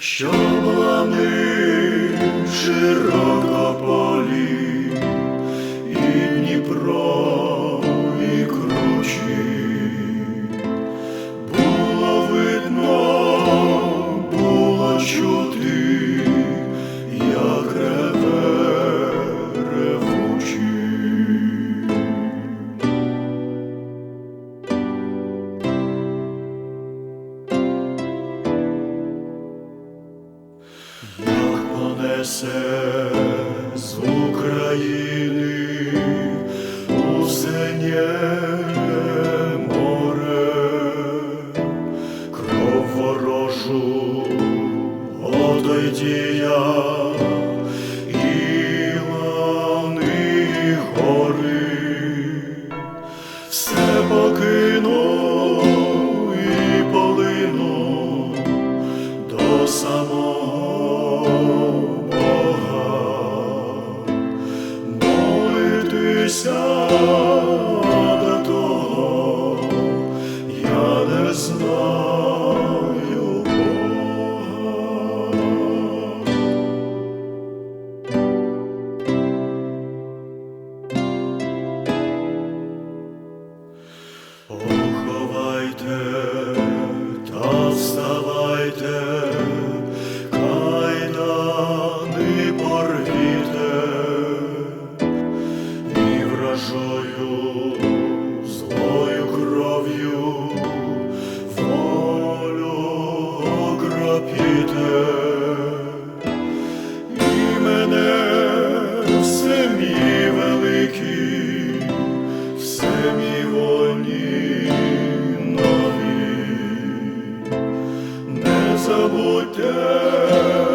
що плани широкополі, понесе з України у синє море, кров ворожу одойдія і та вставайте, кайдани порвіте, і вражою злою кров'ю Christian.